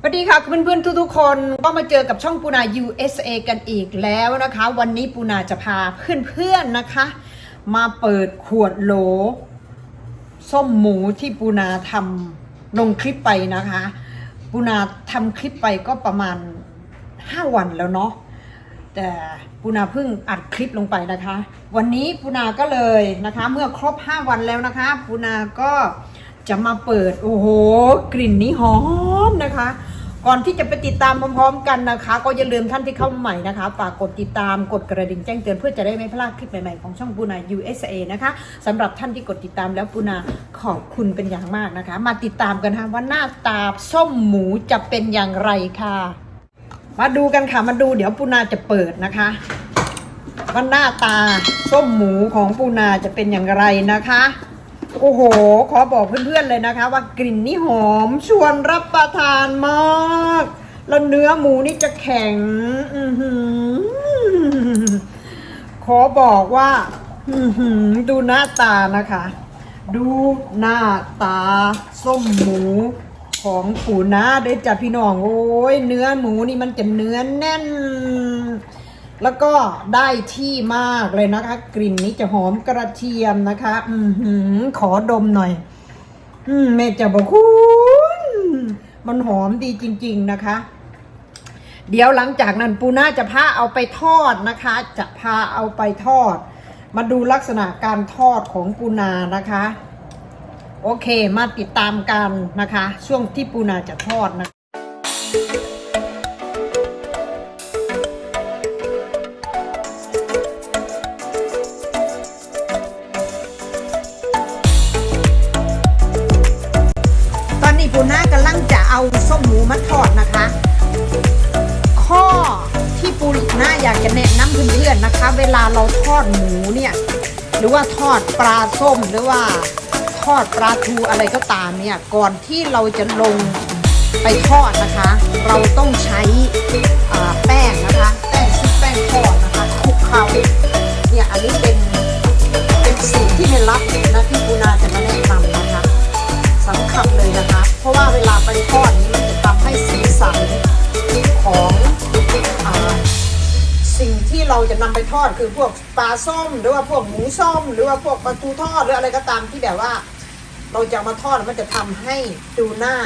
สวัสดีค่ะเพื่อนๆทุกๆคนก็มาเจอกับช่องปูนา USA กันอีกแล้วนะคะ วันนี้ปูนาจะพาเพื่อนๆนะคะ มาเปิดขวดโหลส้มหมูที่ปูนาทำลงคลิปไปนะคะปูนาทำคลิปไปก็ประมาณ 5 วันแล้วเนาะแต่ปูนาเพิ่งอัดคลิปลงไปนะคะ วันนี้ปูนาก็เลยนะคะ เมื่อครบ 5 วันแล้วนะคะปูนาก็ จะมาเปิด โอ้โห กลิ่นนี้หอมนะคะ ก่อนที่จะไปติดตามพร้อมๆกันนะคะ ก็อย่าลืมท่านที่เข้ามาใหม่นะคะฝากกดติดตามกดกระดิ่งแจ้งเตือนเพื่อจะได้ไม่พลาดคลิปใหม่ๆของช่องปูนา USA นะคะสำหรับท่านที่กดติดตามแล้วปูนาขอบคุณเป็นอย่างมากนะคะ มาติดตามกันค่ะว่าหน้าตาส้มหมูจะเป็นอย่างไรค่ะ มาดูกันค่ะมาดูเดี๋ยวปูนาจะเปิดนะคะว่าหน้าตาส้มหมูของปูนาจะเป็นอย่างไรนะคะ โอ้โห ขอบอกเพื่อนๆเลยนะคะ ว่ากลิ่นนี่หอมชวนรับประทานมาก แล้วเนื้อหมูนี่จะแข็งอขอบอกว่าดูหน้าตานะคะ ดูหน้าตาส้มหมูของปู่นาได้จ้ะพี่น้อง โอ้ยเนื้อหมูนี่มันจะเนื้อแน่น แล้วก็ได้ที่มากเลยนะคะ กลิ่นนี้จะหอมกระเทียมนะคะ อือหือ ขอดมหน่อย อืมแม่จะบอกคุณมันหอมดีจริง ๆนะคะ เดี๋ยวหลังจากนั้นปูน่าจะพาเอาไปทอดนะคะ จะพาเอาไปทอด มาดูลักษณะการทอดของปูนานะคะ โอเคมาติดตามกันนะคะ ช่วงที่ปูนาจะทอดนะคะ เอาส้มหมูมาทอดนะคะ ข้อที่ปูน่าอยากจะแนะนำเพื่อนๆนะคะ เวลาเราทอดหมูเนี่ยหรือว่าทอดปลาส้มหรือว่าทอดปลาทูอะไรก็ตามเนี่ยก่อนที่เราจะลงไปทอดนะคะ เราต้องใช้อ่าแป้งนะคะแป้งชุบแป้งทอดนะคะคลุกเคล้าเนี่ยอันนี้เป็นเป็นสิ่งที่ไม่รับนะที่ปูนาจะมาแนะนำนะคะสำคัญเลยนะคะ ราะว่าเวลาไปทอดนี้มันจะทำให้สีสันของอาสิ่งที่เราจะนำไปทอดคือพวกปลาส้ม หรือว่าพวกหมูส้ม หรือว่าพวกปลาทูทอดหรืออะไรก็ตามที่แบบว่า เราจะเอามาทอดมันจะทำให้ดูหน้า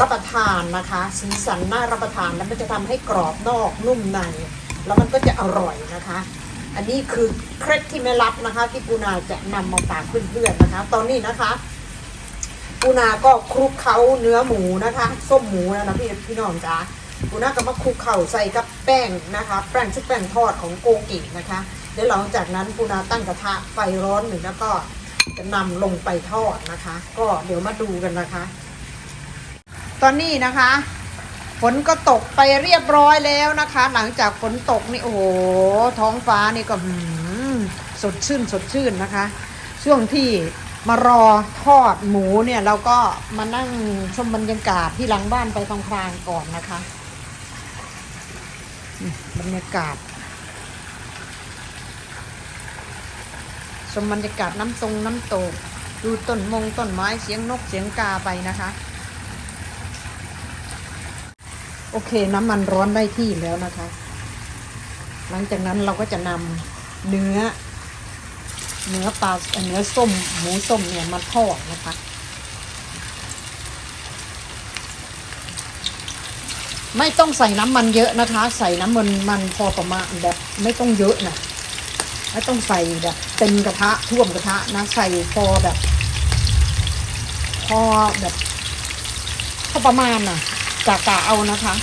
รับประทานนะคะ สีสันน่ารับประทานแล้วมันจะทำให้กรอบนอกนุ่มใน แล้วมันก็จะอร่อยนะคะ อันนี้คือเคล็ดที่ไม่รับนะคะ ที่ปูนาจะนำมาฝากเพื่อนๆนะคะ ตอนนี้นะคะ ปูนาก็คลุกเคล้าเนื้อหมูนะคะ ส้มหมูนะนะพี่พี่น้องจ๋าปูนาก็มาคลุกเข่าใส่กับแป้งนะคะ แป้งชุบแป้งทอดของโกกินะคะเดี๋ยวหลังจากนั้นปูนาตั้งกระทะไฟร้อนหนึ่งแล้วก็จะนำลงไปทอดนะคะ ก็เดี๋ยวมาดูกันนะคะ ตอนนี้นะคะฝนก็ตกไปเรียบร้อยแล้วนะคะ หลังจากฝนตกนี่โอ้โหท้องฟ้านี่ก็สดชื่นสดชื่นนะคะ ช่วงที่ มารอทอดหมูเนี่ยเราก็มานั่งชมบรรยากาศที่หลังบ้านไปพลางๆก่อนนะคะ บรรยากาศ ชมบรรยากาศน้ำตรงน้ำตก ดูต้นมงต้นไม้เสียงนกเสียงกาไปนะคะ โอเคน้ำมันร้อนได้ที่แล้วนะคะ หลังจากนั้นเราก็จะนำเนื้อ เนื้อปลาเนื้อส้มหมูส้มเนี่ยมาทอดนะคะไม่ต้องใส่น้ำมันเยอะนะคะ ใส่น้ำมันมันพอประมาณแบบ ไม่ต้องเยอะนะไม่ต้องใส่แบบเต็มกระทะท่วมกระทะนะใส่พอแบบ พอแบบพอประมาณน่ะกะกะเอานะคะ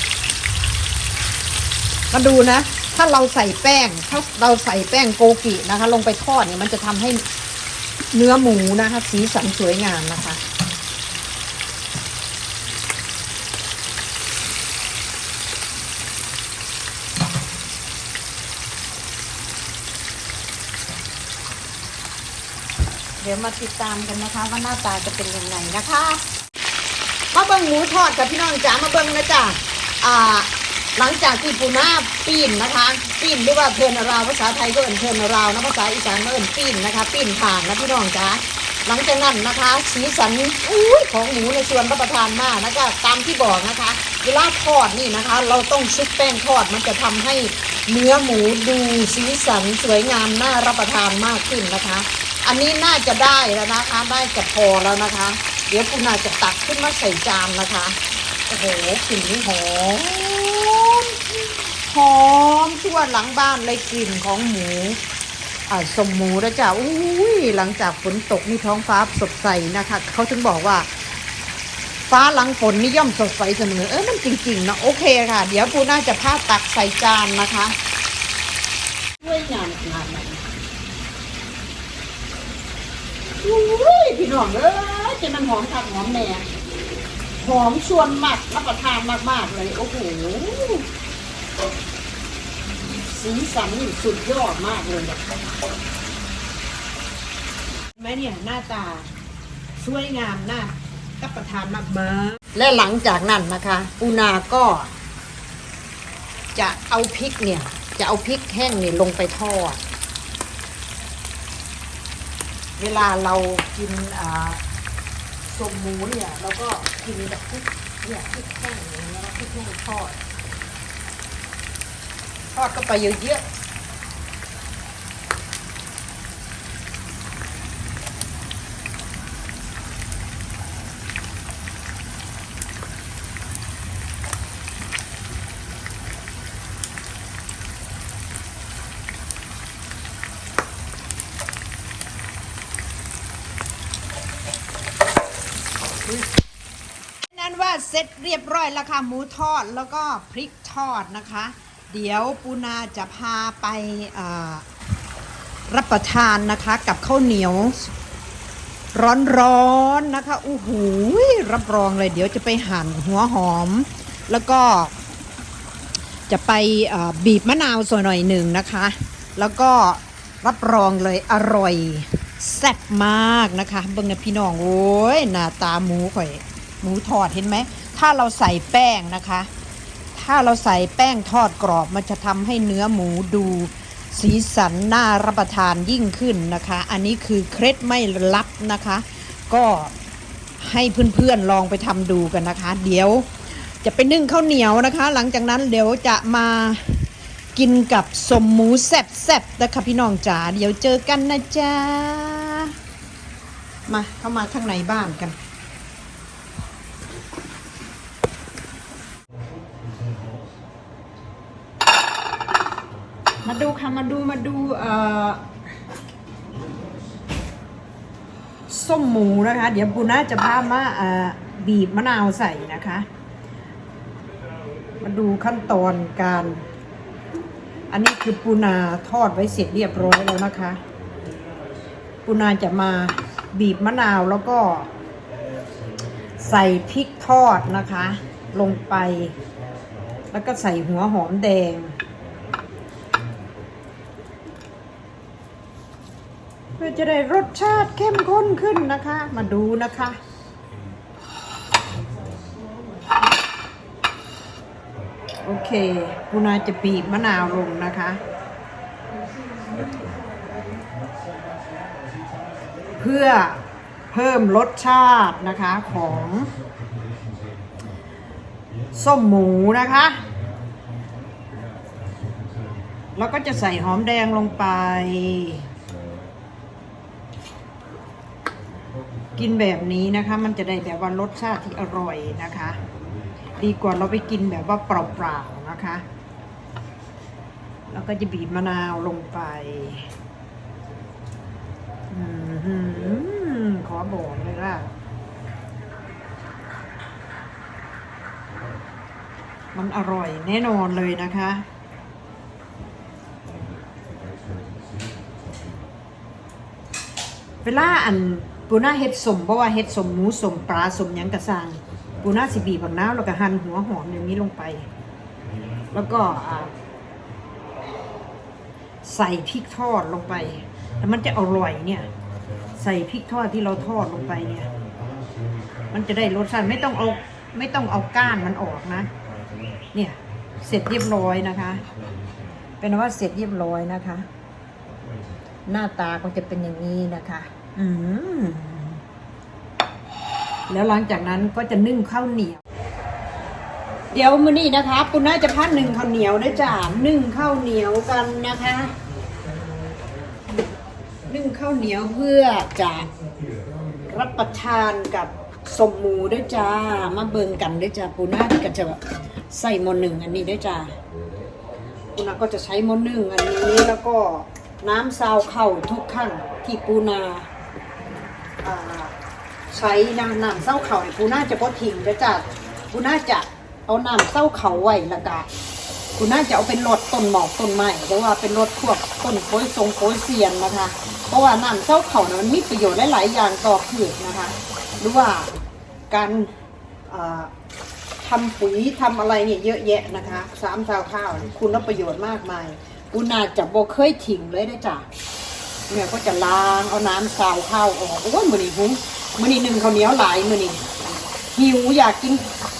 มาดูนะ ถ้าเราใส่แป้ง ถ้าเราใส่แป้งโกกินะคะ ลงไปทอดเนี่ยมันจะทำให้เนื้อหมูนะคะ สีสันสวยงามนะคะ เดี๋ยวมาติดตามกันนะคะ ว่าหน้าตาจะเป็นยังไงนะคะ มาเบิ้งหมูทอดกับพี่น้องจ๋ามาเบิ้งนะจ๊ะอ่า หลังจากที่ปูนาปีนนะคะปีนหรือว่าเทินราวภาษาไทยก็เอินเทินราวนะภาษาอีสานก็เอินปีนนะคะปีนผ่านนะพี่น้องจ๋าหลังจากนั้นนะคะสีสันอุ้ยของหมูในชวนรับประทานมากนะคะตามที่บอกนะคะเวลาทอดนี่นะคะ เราต้องชุบแป้งทอดมันจะทำให้เนื้อหมูดูสีสันสวยงามน่ารับประทานมากขึ้นนะคะ อันนี้น่าจะได้แล้วนะคะได้จะพอแล้วนะคะ เดี๋ยวคุณนาจะตักขึ้นมาใส่จานนะคะ โอ้โหกลิ่นนี่หอมหอมทั่วหลังบ้านเลยกลิ่นของหมูอ่าสมหมูแล้วจ้ะอุ้ยหลังจากฝนตกนี่ท้องฟ้าสดใสนะคะเขาถึงบอกว่า ฟ้าหลังฝนนี่ย่อมสดใสเสมอเออมันจริงๆนะโอเคค่ะ เดี๋ยวปูน่าจะพาตักใส่จานนะคะด้วยงานขนาดไหนอุ้ยพี่น้องเอ้ยจะมันหอมคักหอมแน่ หอมชวนมากรับประทานมาก ๆ เลย โอ้โห สีสันสุดยอดมากเลยอะแม่เนี่ยหน้าตาสวยงามน่ารับประทานมากมาและหลังจากนั้นนะคะ ปูนาก็ จะเอาพริกเนี่ย จะเอาพริกแห้งเนี่ยลงไปทอด เวลาเรากินอ่า สมหมูเนี่ยเราก็กินแบบพริกเนี่ยพริกแห้งอย่างเงี้ยแล้วพริกแห้งทอด ทอดก็ไปเยอะๆ นั่นว่าเสร็จเรียบร้อยแล้วค่ะหมูทอดแล้วก็พริกทอดนะคะ เดี๋ยวปูนาจะพาไปรับประทานนะคะกับข้าวเหนียว ร้อนๆนะคะอู้หูรับรองเลยเดี๋ยวจะไปหั่นหัวหอม แล้วก็จะไปบีบมะนาวส่วนหน่อยหนึ่งนะคะ แล้วก็รับรองเลยอร่อย แซ่บมากนะคะเบิ่งนะพี่น้องโอ้ยหน้าตาหมูข่อยหมูทอดเห็นไหม ถ้าเราใส่แป้งนะคะ ถ้าเราใส่แป้งทอดกรอบมันจะทำให้เนื้อหมูดู สีสันน่ารับประทานยิ่งขึ้นนะคะ อันนี้คือเคล็ดไม่ลับนะคะ ก็ให้เพื่อนๆลองไปทำดูกันนะคะ เดี๋ยวจะไปนึ่งข้าวเหนียวนะคะ หลังจากนั้นเดี๋ยวจะมา กินกับสมหมูแซ่บๆนะคะพี่น้องจ๋าเดี๋ยวเจอกันนะจ๊ะมาเข้ามาข้างในบ้านกันมาดูค่ะ มาดูมาดูเอ่อส้มหมูนะคะ เดี๋ยวปูน่าจะพามาเอ่อบีบมะนาวใส่นะคะ มาดูขั้นตอนการ อันนี้คือปูนาทอดไว้เสร็จเรียบร้อยแล้วนะคะ ปูนาจะมาบีบมะนาวแล้วก็ ใส่พริกทอดนะคะ ลงไป แล้วก็ใส่หัวหอมแดงเพื่อจะได้รสชาติเข้มข้นขึ้นนะคะ มาดูนะคะ โอเคปูนาจะบีบมะนาวลงนะคะ เพื่อเพิ่มรสชาตินะคะของส้มหมูนะคะ แล้วก็จะใส่หอมแดงลงไป กินแบบนี้นะคะ มันจะได้แบบว่ารสชาติที่อร่อยนะคะ ดีกว่าเราไปกินแบบว่าเปล่าๆนะคะ แล้วก็จะบีบมะนาวลงไปอขอบอกเลยว่ามันอร่อยแน่นอนเลยนะคะเวลาอันปูน่าเฮ็ดสมเพราะว่าเฮ็ดสมหมูสมปลาสมยังกระซัง ปูน่าสิบีบผักน้ำแล้วก็หั่นหัวหอมอย่างนี้ลงไป แล้วก็ใส่พริกทอดลงไป แล้วมันจะอร่อยเนี่ย ใส่พริกทอดที่เราทอดลงไปเนี่ย มันจะได้รสชาติไม่ต้องเอาไม่ต้องเอาก้านมันออกนะ เนี่ยเสร็จเรียบร้อยนะคะ เป็นว่าเสร็จเรียบร้อยนะคะ หน้าตาก็จะเป็นอย่างนี้นะคะ อืม แล้วหลังจากนั้นก็จะนึ่งข้าวเหนียว เดี๋ยวมื้อนี้นะคะปุณน่าจะพัดหนึ่งข้าวเหนียวนะจ๊ะนึ่งข้าวเหนียวกันนะคะ นึ่งข้าวเหนียวเพื่อจะรับประทานกับสมหมูด้วยจ้า มาเบิงกันด้วยจ้าปูน่าก็จะใส่หมอหนึ่งอันนี้ด้วยจ้าปูนาก็จะใช้หมอหนึ่งอันนี้แล้วก็น้ำซาวเข่าทุกขั้นที่ปูนาา ใช้น้ำน้ำเศร้าเข่าเนี่ยปูน่าจะพอทิ้งด้วยจ้าปูน่าจะเอาน้ำเศร้าเข่าไว้ล้วก็คุณน่าจะเอาเป็นรถต้นหมอกต้นไม้หรือว่าเป็นรถพวกต้นโพยทรงโพยเซียนนะคะ เพราะว่าน้ำเจ้าเขานะมันมีประโยชน์หลายๆอย่างต่อพืชนะคะ หรือว่าการอ่าทำปุ๋ยทำอะไรเนี่ยเยอะแยะนะคะสามชาวข้าวเนี่ยคุณประโยชน์มากมายอุณาจะบ่เคยทิ้งเลยนะจ๊ะเนี่ยก็จะล้างเอาน้ำซาวข้าวออกโอ้ยมือนี่หุ้ม มือนี่หนึ่งข้าวเหนียวหลายมือนี่หิวอยากกิน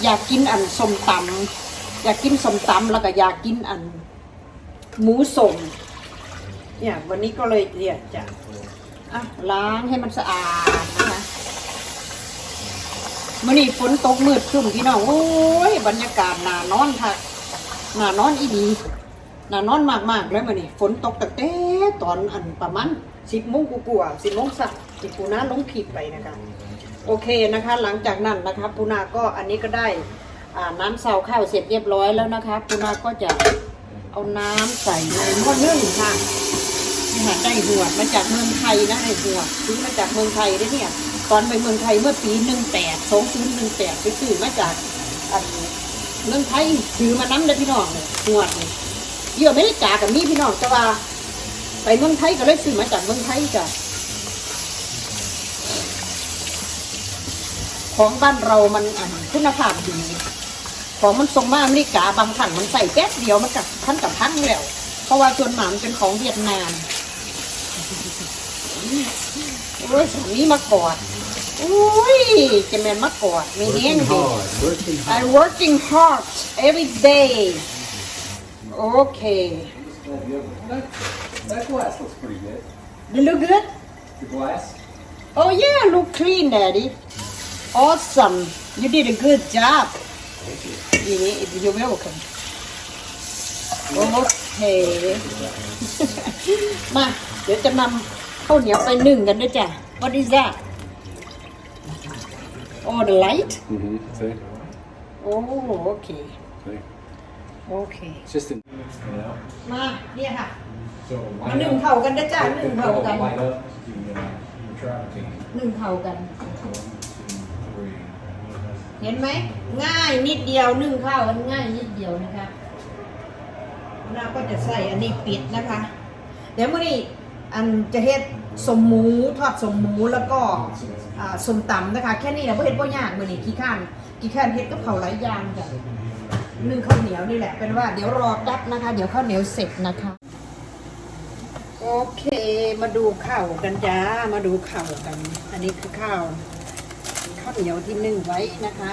อยากกินอันสมตำอยากกินสมตำแล้วก็อยากกินอัน หมูสมเนี่ยวันนี้ก็เลยเนี่ยจะอะล้างให้มันสะอาดนะคะมื่อนี้ฝนตกมืดครึ้มพี่น้องโอ้ยบรรยากาศหนานอนค่ะหนานอนอีดีหนานอนมากๆเลยมื่อนี้ฝนตกตั้งแต่ตอนอันประมาณสิบโมงกูกว่าสิบโมงสัก สิปูนาลงขีดไปนะคะโอเคนะคะ หลังจากนั้นนะคะปูนาก็อันนี้ก็ได้น้ำเสาข้าวเสร็จเรียบร้อยแล้วนะคะปูนาก็จะเอาน้ำใส่ในหม้อนึ่งค่ะนี่ค่ะได้หัวมาจากเมืองไทยนะได้หัวซื้อมาจากเมืองไทยได้เนี่ย ตอนไปเมืองไทยเมื่อปีหนึ่งแปดสองศูนย์หนึ่งแปดไปซื้อมาจากอันเมืองไทยถือมาน้ำเลยพี่น้องเลยหัวดนี่เยอะไม่ได้จากับนี่พี่น้องแต่ว่าไปเมืองไทยก็เลยซื้อมาจากเมืองไทยจ้ะ ของบ้านเรามันอะคุณภาพดี ของมันส่งมาอเมริกาบางครั้งมันใส่แป๊บเดียวมันกับพันกับพันแล้ว เพราะว่าส่วนหมามันเป็นของเวียดนามโอ้ยสามีมากอดโอ้ยจะแมนมากอดไม่เลี้ยง Working ดิ hard, working hard. I working hard every day okay That, that glass looks pretty good. they look good The glass? oh yeah look clean daddy awesome you did a good job you're welcome โอเคมา เดี๋ยวจะนำข้าวเหนียวไปนึ่งกันด้วยจ้ะ What is that Oh the light Mm-hmm. See? Oh okay See? okay It's just in, you know. มาเนี่ยค่ะ So มาหนึ่งเข่ากันนะจ้ะหนึ่งเข่ากัน light up. You can, uh, your traffic. หนึ่งเข่ากัน One, two, three. เห็นไหม ง่ายนิดเดียวนึ่งข้าวกันง่ายนิดเดียวนะคะเราก็จะใส่อันนี้ปิดนะคะ เดี๋ยวมื่อนี้อันจะเฮ็ดสมหมูทอดสมหมูแล้วก็สมตำนะคะ แค่นี้เราเฮ็ดบ่ยากมื่อนี้ขี้ข้านขี้ข้านเฮ็ดกับเขาหลายอย่างจ้ะนึ่งข้าวเหนียวนี่แหละ เป็นว่าเดี๋ยวรอแป๊บนะคะ เดี๋ยวข้าวเหนียวเสร็จนะคะโอเค มาดูข้าวกันจ้า มาดูข้าวกัน อันนี้คือข้าว ข้าวเหนียวที่นึ่งไว้นะคะ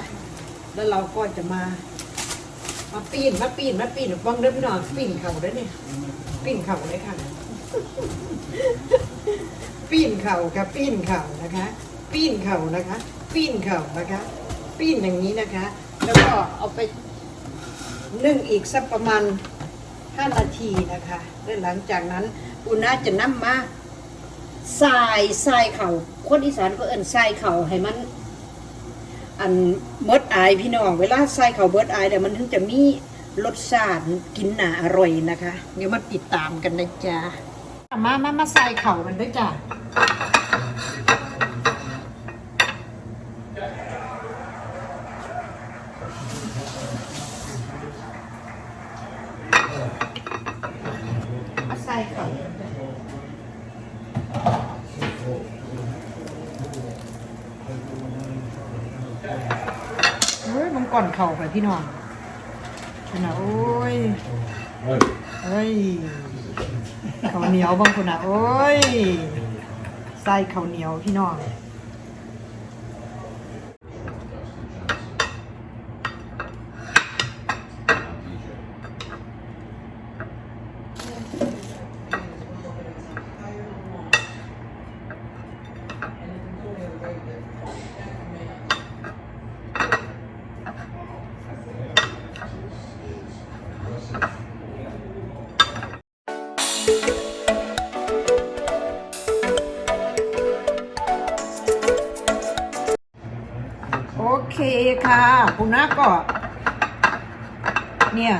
แล้วเราก็จะมามาปีนมาปีนมาปีนฟังเด้อพี่น้องปีนเข่าเด้อเนี่ยปีนเข่าเลยค่ะ ปีนเข่าค่ะปีนเข่านะคะ ปีนเข่านะคะ ปีนเข่านะคะ ปีนอย่างนี้นะคะ แล้วก็เอาไปนึ่งอีกสักประมาณห้านาทีนะคะแล้วหลังจากนั้นอุณาจะนำมาทรายทรายเข่าคนอีสานก็เอิ้นทรายเข่าให้มัน อันเบิดอายพี่น้อง เวลาใส่เขาเบิดอายแต่มันถึงจะมีรสชาติกินหนาอร่อยนะคะ เดี๋ยวมาติดตามกันนะจ๊ะมามามาใส่เข่ากันด้วยจ้ะมาใส่เข่ากันจ้ะ เฮ้ยมัน ก่อนเข่าไปพี่น้องคุณนะโอ้ยเฮ้ยข้าวเหนียวบางคนนะโอ้ยใส่ข้าวเหนียวพี่น้อง ค่ะปูนาก็ เนี่ย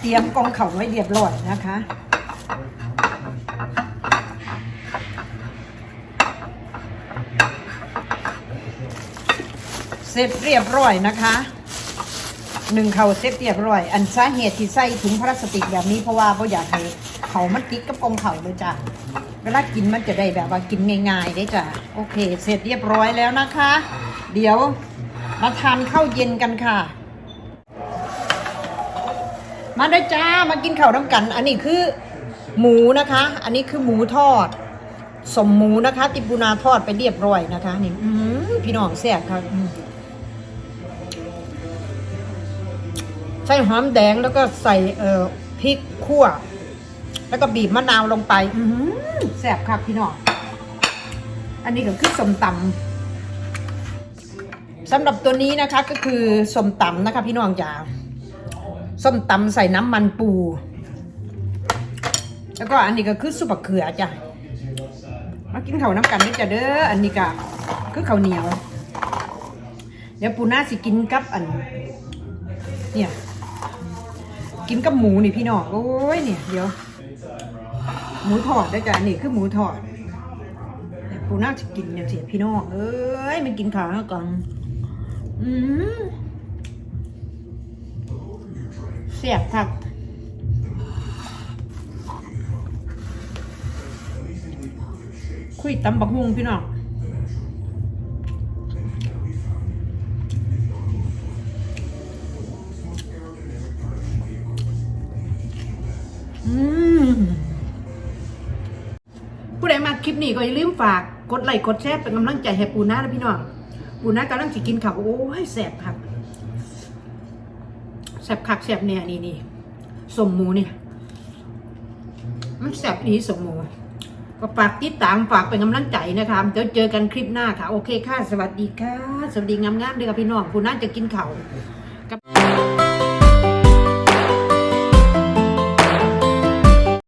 เตรียมกองเข่าไว้เรียบร้อยนะคะเสร็จเรียบร้อยนะคะหนึ่งเข่าเสร็จเรียบร้อย อันสาเหตุที่ใส่ถุงพลาสติกแบบนี้เพราะว่าเพราะอยากให้เขามันติดกับกองเข่าเลยจ้ะเวลากินมันจะได้แบบว่ากินง่ายๆได้จ้ะโอเค เสร็จเรียบร้อยแล้วนะคะ เดี๋ยว มาทานข้าวเย็นกันค่ะ มาได้จ้ามากินข้าวน้ำกัน อันนี้คือหมูนะคะ อันนี้คือหมูทอด สมหมูนะคะ ติปูนาทอดไปเรียบร้อยนะคะนี่พี่น้องแซ่บครับใส่หอมแดงแล้วก็ใส่เอ่อพริกขั่ว แล้วก็บีบมะนาวลงไปอื้อหือแซ่บครับพี่น้องอันนี้ก็คือสมตำ สำหรับตัวนี้นะคะก็คือส้มตำนะคะ พี่น้องจ๋าส้มตำใส่น้ำมันปู แล้วก็อันนี้ก็คือสุปมะเขือจ้ะมากินข้าวน้ำกันนี่จะเด้ออันนี้ก็คือข้าวเหนียว เดี๋ยวปูน่าสิกินกับอัน เนี่ยกินกับหมูนี่พี่น้องโอ้ยเนี่ยเดี๋ยว หมูทอดได้จ้ะอันนี้คือหมูทอดปูน่าจะกินเนี่ยเสียพี่น้องเอ้ยมันกินข้าวแล้วก่อน เสียบทักคุยตำบักฮุงพี่น้องอืมผู้ใดมาคลิปนี้ก็อย่าลืมฝาก กดไลค์กดแชร์เป็นกำลังใจให้ปูนาและพี่น้อง ปูนากำลังสิกินข้าวโอ้ยแสบคักแสบคักแสบเนี่ยนี่นี่สมหมูเนี่ยมันแสบดีสมหมูก็ฝากติดตามฝากเป็นกำลังใจนะคะเดี๋ยวเจอกันคลิปหน้าค่ะ โอเคค่ะ สวัสดีค่ะ สวัสดีงามๆเลยค่ะพี่น้องคุณน่าจะกินเขาว